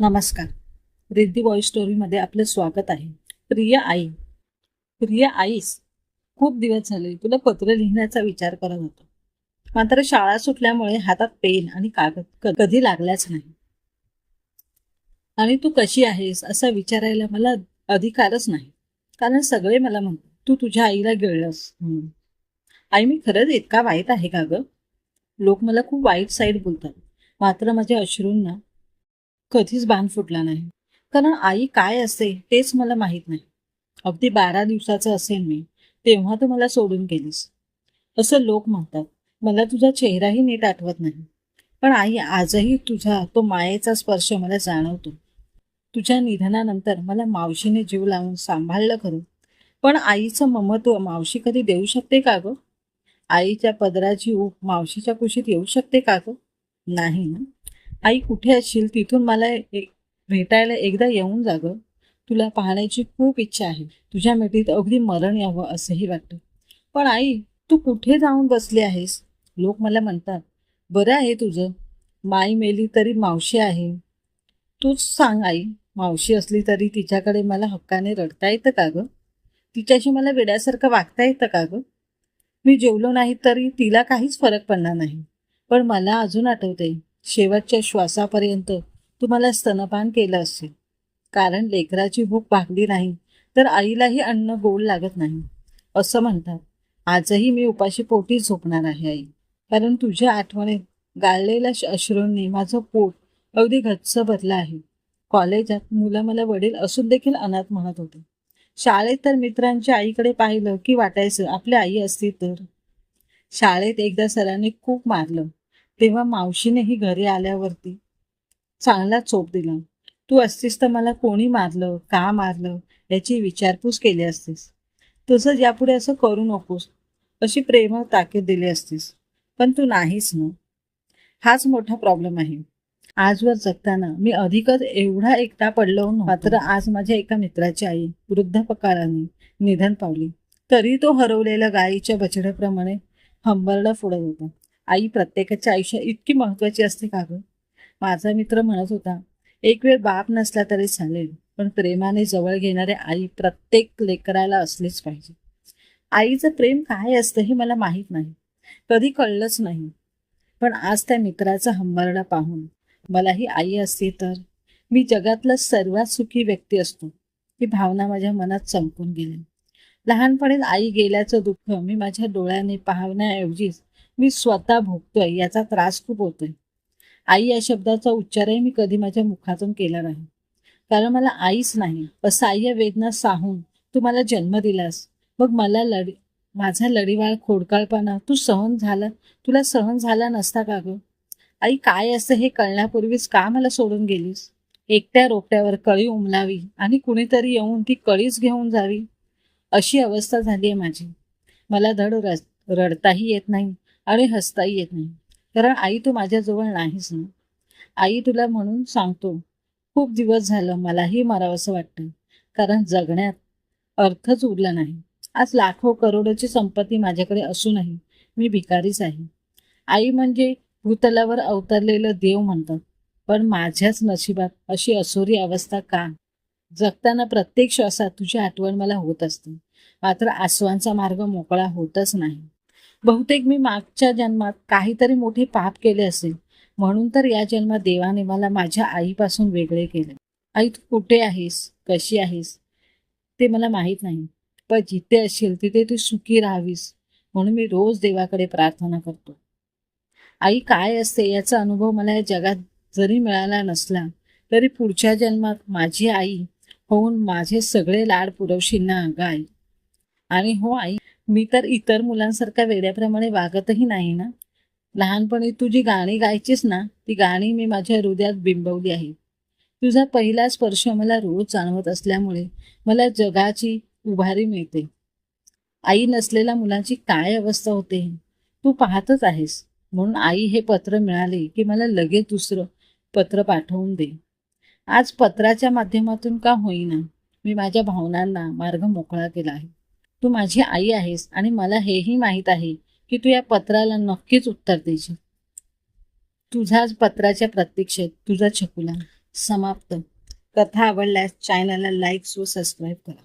नमस्कार. रिद्धी बॉय स्टोरीमध्ये आपलं स्वागत आहे. प्रिय आई. प्रिय आईस खूप दिवस झाले तुला पत्र लिहिण्याचा विचार करत होतो. मात्र शाळा सुटल्यामुळे हातात पेन आणि कागद कधी लागल्याच नाही. आणि तू कशी आहेस असा विचारायला मला अधिकारच नाही. कारण सगळे मला म्हणतात तू तुझ्या आईला गिळलंस. म्हणून. आई मी खरंच इतका वाईट आहे का ग? लोक मला खूप वाईट साईड बोलतात. मात्र माझ्या अश्रूंना कधीच बाण फुटला नाही. कारण आई काय असते तेच मला माहीत नाही. अगदी बारा दिवसाचं असेल मी तेव्हा तू मला सोडून गेलीस. असं लोक म्हणतात मला तुझा चेहराही नीट आठवत नाही. पण आई आजही तुझा तो मायेचा स्पर्श मला जाणवतो. तुझ्या निधनानंतर मला मावशीने जीव लावून सांभाळलं खरं. पण आईचं ममत्व मावशी कधी देऊ शकते का ग? आईच्या पदराची ऊब मावशीच्या कुशीत येऊ शकते का ग? नाही ना. आई कुठे असशील? तिथून मला एक भेटायला एकदा येऊन जा गं. तुला पाहण्याची खूप इच्छा आहे. तुझ्या मिठीत अगदी मरण यावं असंही वाटतं. पण आई तू कुठे जाऊन बसली आहेस? लोक मला म्हणतात बरं आहे तुझं. माई मेली तरी मावशी आहे. तूच सांग आई मावशी असली तरी तिच्याकडे मला हक्काने रडता येतं का गं? तिच्याशी मला वेड्यासारखं वागता येतं का गं? मी जेवलो नाही तरी तिला काहीच फरक पडणार नाही. पण मला अजून आठवते शेवटच्या श्वासापर्यंत तुम्हाला स्तनपान केलं असेल. कारण लेकराची भूक भागली नाही तर आईलाही अन्न गोड लागत नाही. असं म्हणतात. आजही मी उपाशी पोटी झोपणार आहे आई. कारण तुझ्या आठवणीत गाळलेल्या श- अश्रूंनी माझं पोट अगदी घच्च भरलं आहे. कॉलेजात मुलं मला वडील असून देखील अनाथ म्हणत होते. शाळेत तर मित्रांच्या आईकडे पाहिलं की वाटायचं आपली आई असती तर. शाळेत एकदा सरांनी खूप मारलं. तेव्हा मावशीनेही घरी आल्यावरती चांगला चोप दिला. तू असतीस तर मला कोणी मारलं का मारलं याची विचारपूस केली असतीस. तसं यापुढे असं करू नकोस अशी प्रेमळ ताकीद दिली असतीस. पण तू नाहीस ना. हाच मोठा प्रॉब्लेम आहे. आजवर जगताना मी अधिकच एवढा एकटा पडलो मात्र आज माझ्या एका मित्राची आई वृद्धपकाळाने निधन पावली. तरी तो हरवलेल्या गायीच्या बछड्याप्रमाणे हंबरडा फोडत होता. आई प्रत्येकाच्या आयुष्यात इतकी महत्वाची असते का गं? माझा मित्र म्हणत होता एक वेळ बाप नसला तरी चालेल पण प्रेमाने जवळ घेणारे आई प्रत्येक लेकराला असलेच पाहिजे. आईचं प्रेम काय असतं हे मला माहीत नाही. कधी कळलंच नाही. पण आज त्या मित्राचा हंबरडा पाहून मलाही आई असती तर? मी जगातला सर्वात सुखी व्यक्ती असतो. ही भावना माझ्या मनात चमकून गेली. लहानपणीच आई गेल्याचं दुःख मी माझ्या डोळ्याने पाहण्याऐवजीच मी स्वतः भोगतोय याचा त्रास खूप होतोय. आई या शब्दाचा उच्चारही मी कधी माझ्या मुखातून केला नाही. कारण मला आईच नाही. असह्य वेदना साहून तू मला जन्म दिलास. मग मला लढ माझा लढीवाळ खोडकाळपणा तू सहन झाला तुला सहन झाला नसता का ग? आई काय असतं हे कळण्यापूर्वीच का मला सोडून गेलीस? एकट्या रोपट्यावर कळी उमलावी आणि कुणीतरी येऊन ती कळीच घेऊन जावी? अशी अवस्था झाली आहे माझी. मला धड रडताही येत नाही. आणि हसताही येत नाही. कारण आई तू माझ्याजवळ नाहीस ना. आई तुला म्हणून सांगतो खूप दिवस झालं मलाही मरावंसं वाटतं. कारण जगण्यात अर्थच उरला नाही. आज लाखो करोडोची संपत्ती माझ्याकडे असूनही मी भिकारीच आहे. आई म्हणजे भूतलावर अवतरलेलं देव म्हणतात. पण माझ्याच नशिबात अशी असोरी अवस्था का? जगताना प्रत्येक श्वासात तुझी आठवण मला होत असते. मात्र आसवांचा मार्ग मोकळा होतच नाही. बहुतेक मी मागच्या जन्मात काहीतरी मोठे पाप केले असेल. म्हणून तर या जन्मात देवाने मला माझ्या आईपासून वेगळे केले. आई तू कुठे आहेस? कशी आहेस? ते मला माहीत नाही. पण जिथे असेल तिथे तू सुखी राहावीस म्हणून मी रोज देवाकडे प्रार्थना करतो. आई काय असते याचा अनुभव मला या जगात जरी मिळाला नसला तरी पुढच्या जन्मात माझी आई होऊन माझे सगळे लाड पुरवशील ना गाय आई? आणि हो आई मी तर इतर मुलांसारख्या वेड्याप्रमाणे वागतही नाही ना. लहानपणी तू जी गाणी गायचीस ना ती गाणी मी माझ्या हृदयात बिंबवली आहे तुझा पहिला स्पर्श मला रोज जाणवत असल्यामुळे मला जगाची उभारी मिळते. आई नसलेल्या मुलांची काय अवस्था होते? तू पाहतच आहेस. म्हणून आई हे पत्र मिळाले की मला लगेच दुसरं पत्र पाठवून दे. आज पत्राच्या माध्यमातून का होईना मी माझ्या भावनांना मार्ग मोकळा केला आहे. तू माझी आई आहेस आणि मला हेही माहीत आहे की तू या पत्राला नक्कीच उत्तर देशील. तुझ्याच पत्राच्या प्रतीक्षेत तुझा छकुला समाप्त. कथा आवडल्यास चॅनलला लाईक्स व सबस्क्राईब करा.